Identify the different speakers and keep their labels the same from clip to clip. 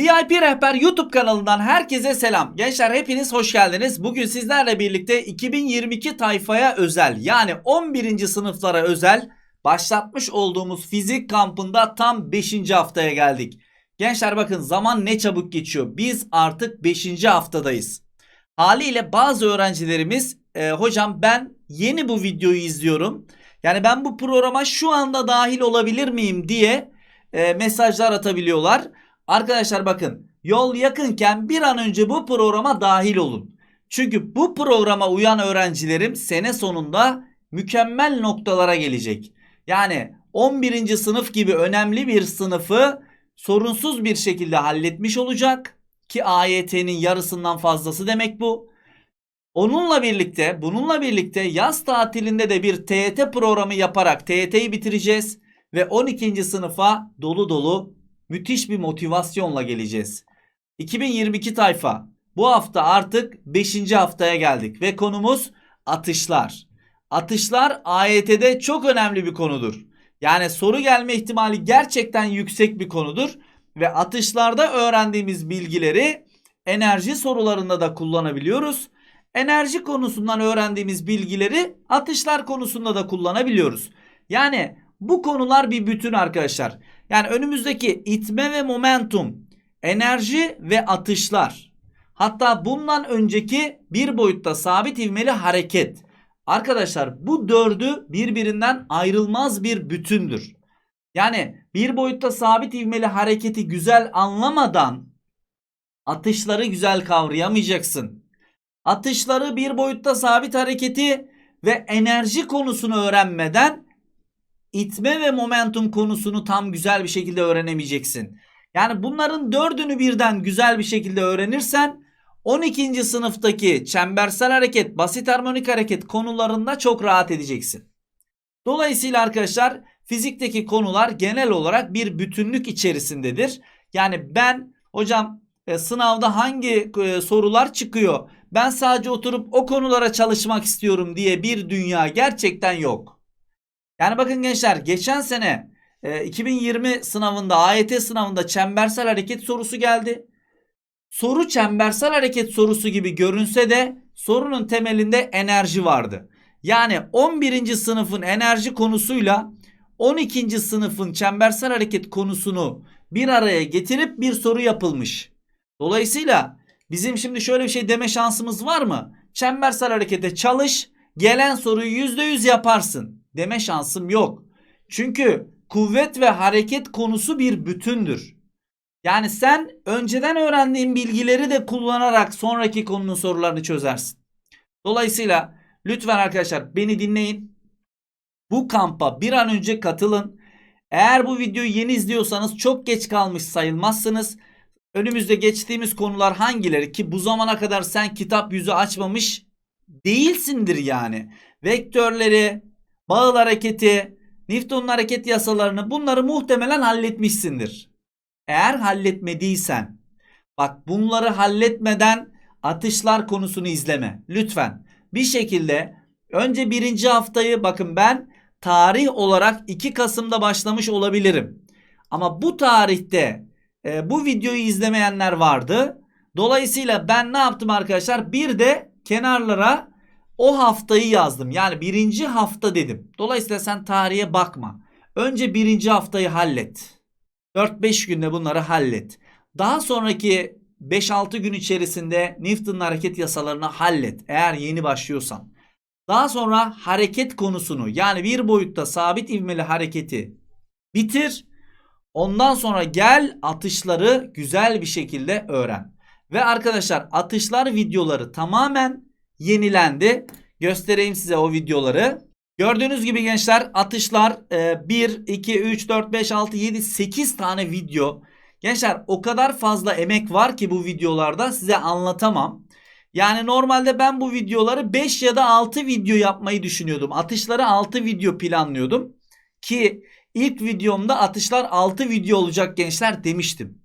Speaker 1: VIP Rehber YouTube kanalından herkese selam. Gençler hepiniz hoş geldiniz. Bugün sizlerle birlikte 2022 tayfaya özel yani 11. sınıflara özel başlatmış olduğumuz fizik kampında tam 5. haftaya geldik. Gençler bakın zaman ne çabuk geçiyor. Biz artık 5. haftadayız. Haliyle bazı öğrencilerimiz e, hocam ben yeni bu videoyu izliyorum. Yani ben bu programa şu anda dahil olabilir miyim diye e, mesajlar atabiliyorlar. Arkadaşlar bakın yol yakınken bir an önce bu programa dahil olun. Çünkü bu programa uyan öğrencilerim sene sonunda mükemmel noktalara gelecek. Yani 11. sınıf gibi önemli bir sınıfı sorunsuz bir şekilde halletmiş olacak ki AYT'nin yarısından fazlası demek bu. Onunla birlikte, bununla birlikte yaz tatilinde de bir TYT programı yaparak TYT'yi bitireceğiz ve 12. sınıfa dolu dolu müthiş bir motivasyonla geleceğiz. 2022 tayfa. Bu hafta artık 5. haftaya geldik ve konumuz atışlar. Atışlar AYT'de çok önemli bir konudur. Yani soru gelme ihtimali gerçekten yüksek bir konudur ve atışlarda öğrendiğimiz bilgileri enerji sorularında da kullanabiliyoruz. Enerji konusundan öğrendiğimiz bilgileri atışlar konusunda da kullanabiliyoruz. Yani bu konular bir bütün arkadaşlar. Yani önümüzdeki itme ve momentum, enerji ve atışlar. Hatta bundan önceki bir boyutta sabit ivmeli hareket. Arkadaşlar bu dördü birbirinden ayrılmaz bir bütündür. Yani bir boyutta sabit ivmeli hareketi güzel anlamadan atışları güzel kavrayamayacaksın. Atışları bir boyutta sabit hareketi ve enerji konusunu öğrenmeden itme ve momentum konusunu tam güzel bir şekilde öğrenemeyeceksin. Yani bunların dördünü birden güzel bir şekilde öğrenirsen 12. sınıftaki çembersel hareket, basit harmonik hareket konularında çok rahat edeceksin. Dolayısıyla arkadaşlar fizikteki konular genel olarak bir bütünlük içerisindedir. Yani ben hocam e, sınavda hangi e, sorular çıkıyor? Ben sadece oturup o konulara çalışmak istiyorum diye bir dünya gerçekten yok. Yani bakın gençler geçen sene e, 2020 sınavında AYT sınavında çembersel hareket sorusu geldi. Soru çembersel hareket sorusu gibi görünse de sorunun temelinde enerji vardı. Yani 11. sınıfın enerji konusuyla 12. sınıfın çembersel hareket konusunu bir araya getirip bir soru yapılmış. Dolayısıyla bizim şimdi şöyle bir şey deme şansımız var mı? Çembersel harekete çalış, gelen soruyu %100 yaparsın deme şansım yok. Çünkü kuvvet ve hareket konusu bir bütündür. Yani sen önceden öğrendiğin bilgileri de kullanarak sonraki konunun sorularını çözersin. Dolayısıyla lütfen arkadaşlar beni dinleyin. Bu kampa bir an önce katılın. Eğer bu videoyu yeni izliyorsanız çok geç kalmış sayılmazsınız. Önümüzde geçtiğimiz konular hangileri ki bu zamana kadar sen kitap yüzü açmamış değilsindir yani. Vektörleri, bağıl hareketi, Newton'un hareket yasalarını bunları muhtemelen halletmişsindir. Eğer halletmediysen bak bunları halletmeden atışlar konusunu izleme. Lütfen bir şekilde önce birinci haftayı bakın ben tarih olarak 2 Kasım'da başlamış olabilirim. Ama bu tarihte e, bu videoyu izlemeyenler vardı. Dolayısıyla ben ne yaptım arkadaşlar? Bir de kenarlara o haftayı yazdım. Yani birinci hafta dedim. Dolayısıyla sen tarihe bakma. Önce birinci haftayı hallet. 4-5 günde bunları hallet. Daha sonraki 5-6 gün içerisinde Newton'un hareket yasalarını hallet. Eğer yeni başlıyorsan. Daha sonra hareket konusunu yani bir boyutta sabit ivmeli hareketi bitir. Ondan sonra gel atışları güzel bir şekilde öğren. Ve arkadaşlar atışlar videoları tamamen yenilendi. Göstereyim size o videoları. Gördüğünüz gibi gençler atışlar 1, 2, 3, 4, 5, 6, 7, 8 tane video. Gençler o kadar fazla emek var ki bu videolarda size anlatamam. Yani normalde ben bu videoları 5 ya da 6 video yapmayı düşünüyordum. Atışları 6 video planlıyordum. Ki ilk videomda atışlar 6 video olacak gençler demiştim.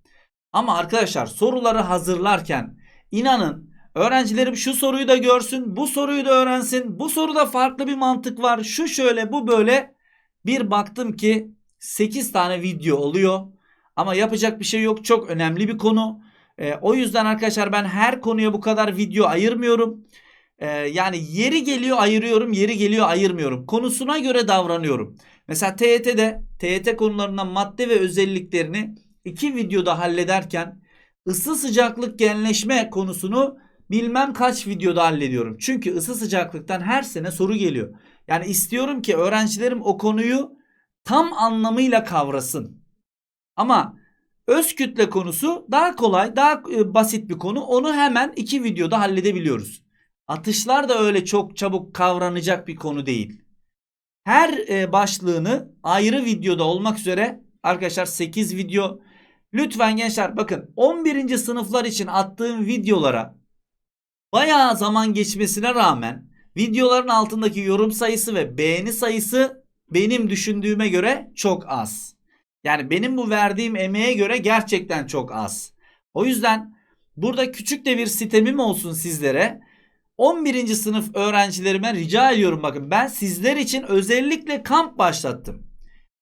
Speaker 1: Ama arkadaşlar soruları hazırlarken inanın öğrencilerim şu soruyu da görsün, bu soruyu da öğrensin. Bu soruda farklı bir mantık var. Şu şöyle, bu böyle. Bir baktım ki 8 tane video oluyor. Ama yapacak bir şey yok. Çok önemli bir konu. E, o yüzden arkadaşlar ben her konuya bu kadar video ayırmıyorum. E, yani yeri geliyor ayırıyorum, yeri geliyor ayırmıyorum. Konusuna göre davranıyorum. Mesela TYT'de TYT konularından madde ve özelliklerini iki videoda hallederken ısı sıcaklık genleşme konusunu bilmem kaç videoda hallediyorum. Çünkü ısı sıcaklıktan her sene soru geliyor. Yani istiyorum ki öğrencilerim o konuyu tam anlamıyla kavrasın. Ama öz kütle konusu daha kolay, daha e, basit bir konu. Onu hemen iki videoda halledebiliyoruz. Atışlar da öyle çok çabuk kavranacak bir konu değil. Her e, başlığını ayrı videoda olmak üzere arkadaşlar 8 video. Lütfen gençler bakın 11. sınıflar için attığım videolara bayağı zaman geçmesine rağmen videoların altındaki yorum sayısı ve beğeni sayısı benim düşündüğüme göre çok az. Yani benim bu verdiğim emeğe göre gerçekten çok az. O yüzden burada küçük de bir sitemim olsun sizlere. 11. sınıf öğrencilerime rica ediyorum bakın ben sizler için özellikle kamp başlattım.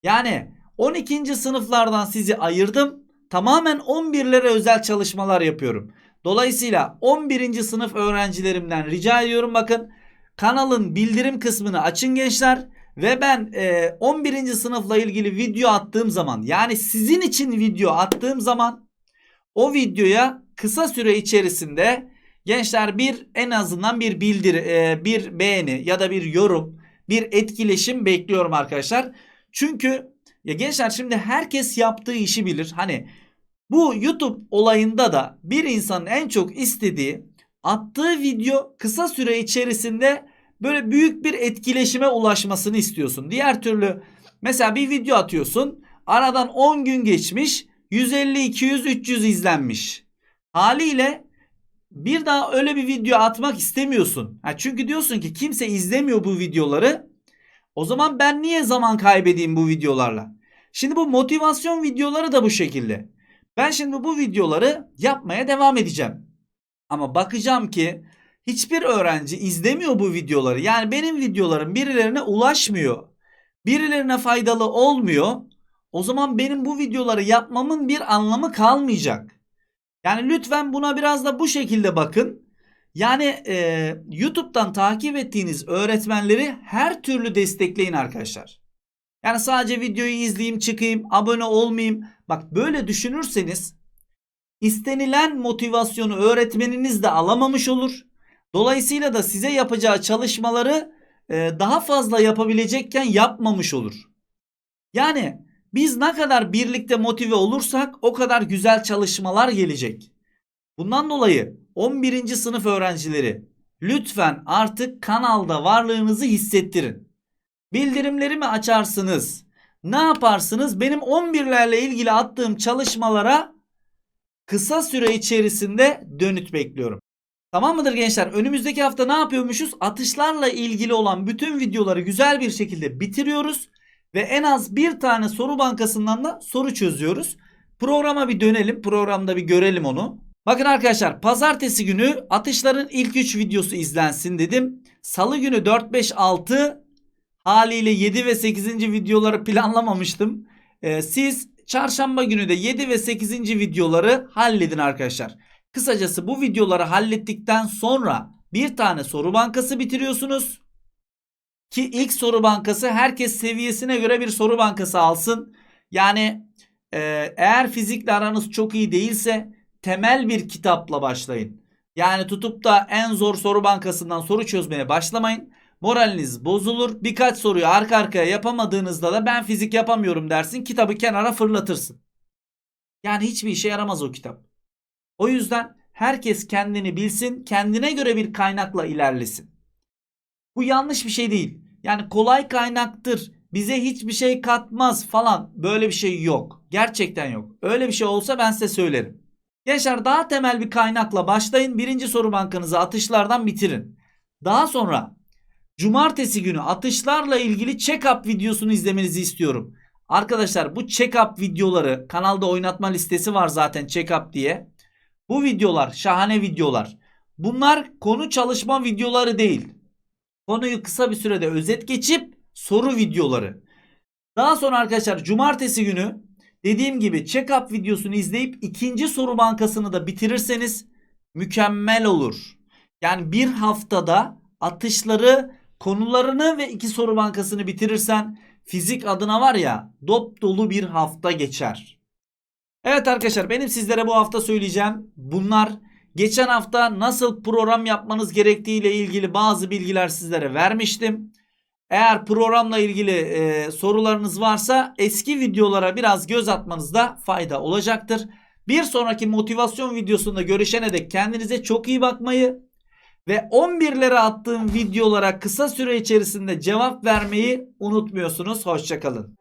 Speaker 1: Yani 12. sınıflardan sizi ayırdım. Tamamen 11'lere özel çalışmalar yapıyorum. Dolayısıyla 11. sınıf öğrencilerimden rica ediyorum bakın kanalın bildirim kısmını açın gençler ve ben e, 11. sınıfla ilgili video attığım zaman yani sizin için video attığım zaman o videoya kısa süre içerisinde gençler bir en azından bir bildir e, bir beğeni ya da bir yorum bir etkileşim bekliyorum arkadaşlar. Çünkü ya gençler şimdi herkes yaptığı işi bilir. Hani bu YouTube olayında da bir insanın en çok istediği attığı video kısa süre içerisinde böyle büyük bir etkileşime ulaşmasını istiyorsun. Diğer türlü mesela bir video atıyorsun. Aradan 10 gün geçmiş. 150, 200, 300 izlenmiş. Haliyle bir daha öyle bir video atmak istemiyorsun. Ha çünkü diyorsun ki kimse izlemiyor bu videoları. O zaman ben niye zaman kaybedeyim bu videolarla? Şimdi bu motivasyon videoları da bu şekilde. Ben şimdi bu videoları yapmaya devam edeceğim. Ama bakacağım ki hiçbir öğrenci izlemiyor bu videoları. Yani benim videolarım birilerine ulaşmıyor. Birilerine faydalı olmuyor. O zaman benim bu videoları yapmamın bir anlamı kalmayacak. Yani lütfen buna biraz da bu şekilde bakın. Yani e, YouTube'dan takip ettiğiniz öğretmenleri her türlü destekleyin arkadaşlar. Yani sadece videoyu izleyeyim çıkayım abone olmayayım. Bak böyle düşünürseniz istenilen motivasyonu öğretmeniniz de alamamış olur. Dolayısıyla da size yapacağı çalışmaları e, daha fazla yapabilecekken yapmamış olur. Yani biz ne kadar birlikte motive olursak o kadar güzel çalışmalar gelecek. Bundan dolayı 11. sınıf öğrencileri lütfen artık kanalda varlığınızı hissettirin. Bildirimlerimi açarsınız. Ne yaparsınız? Benim 11'lerle ilgili attığım çalışmalara kısa süre içerisinde dönüt bekliyorum. Tamam mıdır gençler? Önümüzdeki hafta ne yapıyormuşuz? Atışlarla ilgili olan bütün videoları güzel bir şekilde bitiriyoruz. Ve en az bir tane soru bankasından da soru çözüyoruz. Programa bir dönelim. Programda bir görelim onu. Bakın arkadaşlar pazartesi günü atışların ilk 3 videosu izlensin dedim. Salı günü 4, 5, 6 haliyle 7 ve 8. videoları planlamamıştım. Ee, siz çarşamba günü de 7 ve 8. videoları halledin arkadaşlar. Kısacası bu videoları hallettikten sonra bir tane soru bankası bitiriyorsunuz. Ki ilk soru bankası herkes seviyesine göre bir soru bankası alsın. Yani e, eğer fizikle aranız çok iyi değilse temel bir kitapla başlayın. Yani tutup da en zor soru bankasından soru çözmeye başlamayın. Moraliniz bozulur. Birkaç soruyu arka arkaya yapamadığınızda da ben fizik yapamıyorum dersin. Kitabı kenara fırlatırsın. Yani hiçbir işe yaramaz o kitap. O yüzden herkes kendini bilsin, kendine göre bir kaynakla ilerlesin. Bu yanlış bir şey değil. Yani kolay kaynaktır. Bize hiçbir şey katmaz falan. Böyle bir şey yok. Gerçekten yok. Öyle bir şey olsa ben size söylerim. Gençler daha temel bir kaynakla başlayın. Birinci soru bankanızı atışlardan bitirin. Daha sonra cumartesi günü atışlarla ilgili check-up videosunu izlemenizi istiyorum. Arkadaşlar bu check-up videoları kanalda oynatma listesi var zaten check-up diye. Bu videolar şahane videolar. Bunlar konu çalışma videoları değil. Konuyu kısa bir sürede özet geçip soru videoları. Daha sonra arkadaşlar cumartesi günü Dediğim gibi check-up videosunu izleyip ikinci soru bankasını da bitirirseniz mükemmel olur. Yani bir haftada atışları, konularını ve iki soru bankasını bitirirsen fizik adına var ya dop dolu bir hafta geçer. Evet arkadaşlar benim sizlere bu hafta söyleyeceğim bunlar. Geçen hafta nasıl program yapmanız gerektiği ile ilgili bazı bilgiler sizlere vermiştim. Eğer programla ilgili e, sorularınız varsa eski videolara biraz göz atmanızda fayda olacaktır. Bir sonraki motivasyon videosunda görüşene dek kendinize çok iyi bakmayı ve 11'lere attığım videolara kısa süre içerisinde cevap vermeyi unutmuyorsunuz. Hoşçakalın.